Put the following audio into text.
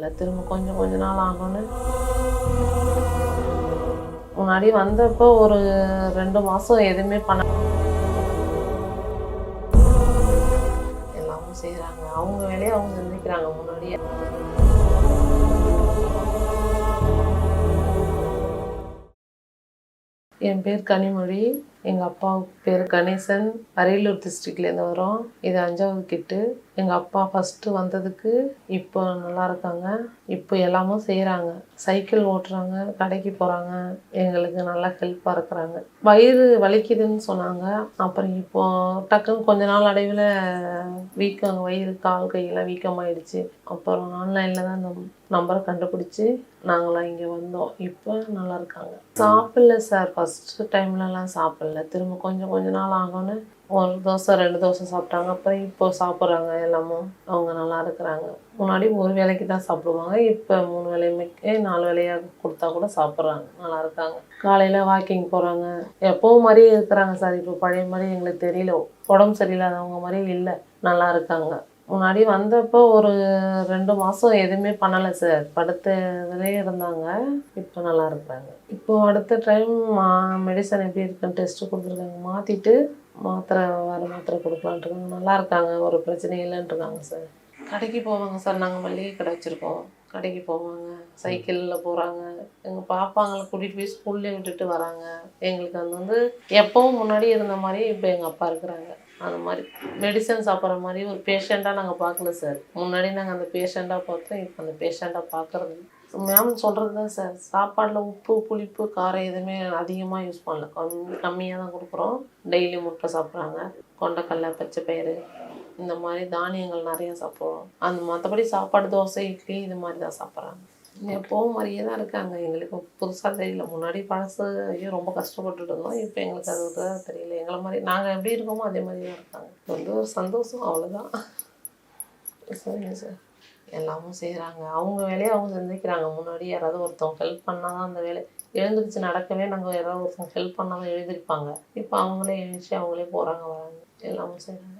இல்லை. திரும்ப கொஞ்சம் கொஞ்ச நாள் ஆகும்னு முன்னாடி வந்தப்போ ஒரு ரெண்டு மாதம் எதுவுமே பண்ண எல்லாமும் செய்கிறாங்க அவங்க வேலையை அவங்க செஞ்சுக்கிறாங்க முன்னாடியே. என் பேர் கனிமொழி. எங்கள் அப்பா பேர் கணேசன். அரியலூர் டிஸ்ட்ரிக்ட்லேருந்து வரோம் இது அஞ்சாவது கிட்டு எங்கள் அப்பா ஃபஸ்ட்டு வந்ததுக்கு இப்போ நல்லா இருக்காங்க. இப்போ எல்லாமும் செய்கிறாங்க சைக்கிள் ஓட்டுறாங்க கடைக்கு போகிறாங்க எங்களுக்கு நல்லா ஹெல்ப்பாக இருக்கிறாங்க. வயிறு வலிக்குதுன்னு சொன்னாங்க. அப்புறம் இப்போ டக்குன்னு கொஞ்ச நாள் அடைவில் வீக்கம் வயிறு கால் கையெல்லாம் வீக்கமாயிடுச்சு அப்புறம் ஆன்லைனில் தான் இந்த நம்பரை கண்டுபிடிச்சி நாங்களாம் இங்கே வந்தோம். இப்போ நல்லா இருக்காங்க. சாப்பிடல சார் ஃபஸ்ட்டு டைம்லலாம் சாப்பிடல. திரும்ப கொஞ்சம் கொஞ்ச நாள் ஆகும்னு ஒரு தோசை ரெண்டு தோசை சாப்பிட்டாங்க. அப்புறம் இப்போ சாப்பிட்றாங்க எல்லாமும். அவங்க நல்லா இருக்கிறாங்க. முன்னாடி ஒரு வேளைக்கு தான் சாப்பிடுவாங்க. இப்போ மூணு வேலையுமே நாலு வேலையாக கொடுத்தா கூட சாப்பிட்றாங்க. நல்லா இருக்காங்க. காலையில் வாக்கிங் போகிறாங்க எப்போவும் மாதிரியே இருக்கிறாங்க சார். இப்போ பழைய மாதிரி எங்களுக்கு தெரியல. உடம்பு சரியில்லாதவங்க மாதிரி இல்லை. நல்லா இருக்காங்க. முன்னாடி வந்தப்போ ஒரு ரெண்டு மாதம் எதுவுமே பண்ணலை சார். படுத்த இதுலேயே இருந்தாங்க. இப்போ நல்லா இருக்கிறாங்க இப்போது அடுத்த டைம் மா மெடிசன் எப்படி இருக்குன்னு டெஸ்ட்டு கொடுத்துருக்காங்க. மாற்றிட்டு மாத்திரை வேறு மாத்திரை கொடுக்கலான்ட்டு இருக்காங்க. நல்லா இருக்காங்க. ஒரு பிரச்சனையும் இல்லைன்ட்டு இருக்காங்க சார். கடைக்கு போவாங்க சார். நாங்கள் மளிகை கடை வச்சுருக்கோம். கடைக்கு போவாங்க. சைக்கிளில் போகிறாங்க எங்கள் பாப்பாங்களை கூட்டிகிட்டு போய் ஸ்கூல்லே விட்டுட்டு வராங்க. எங்களுக்கு அது வந்து எப்பவும் முன்னாடி இருந்த மாதிரி இப்போ எங்கள் அப்பா இருக்கிறாங்க. அந்த மாதிரி மெடிசன் சாப்பிட்ற மாதிரி ஒரு பேஷண்ட்டாக நாங்கள் பார்க்கல சார். முன்னாடி நாங்கள் அந்த பேஷண்ட்டாக பார்த்தோம். இப்போ அந்த பேஷண்ட்டாக பார்க்குறது மேம் சொல்கிறது தான் சார். சாப்பாடில் உப்பு புளிப்பு காரம் எதுவுமே அதிகமாக யூஸ் பண்ணல. கம்மி கம்மியாக தான் கொடுக்குறோம். டெய்லி முட்டை சாப்பிட்றாங்க. கொண்டக்கடலை பச்சை பயிறு இந்த மாதிரி தானியங்கள் நிறைய சாப்பிடுவோம். அந்த மற்றபடி சாப்பாடு தோசை இட்லி இது மாதிரி தான் சாப்பிட்றாங்க. எப்போவும் மாதிரியே தான் இருக்காங்க. எங்களுக்கு புதுசாக தெரியல. முன்னாடி பழசு ஐயோ ரொம்ப கஷ்டப்பட்டுட்டு இருந்தோம். இப்போ எங்களுக்கு அது தான் தெரியல. எங்களை மாதிரி நாங்கள் எப்படி இருக்கோமோ அதே மாதிரி தான் இருக்காங்க. வந்து ஒரு சந்தோஷம். அவ்வளோதான் சரிங்க சார் எல்லாமும் செய்கிறாங்க அவங்க வேலையை அவங்க செஞ்சுக்கிறாங்க. முன்னாடி யாராவது ஒருத்தவங்க ஹெல்ப் பண்ணால் தான் அந்த வேலை எழுந்திரிச்சு நடக்கவே நாங்கள் யாராவது ஒருத்தவங்க ஹெல்ப் பண்ணால் தான் எழுந்திருப்பாங்க. இப்போ அவங்களே எழுந்திரிச்சு அவங்களே போகிறாங்க வராங்க. எல்லாமும் செய்கிறாங்க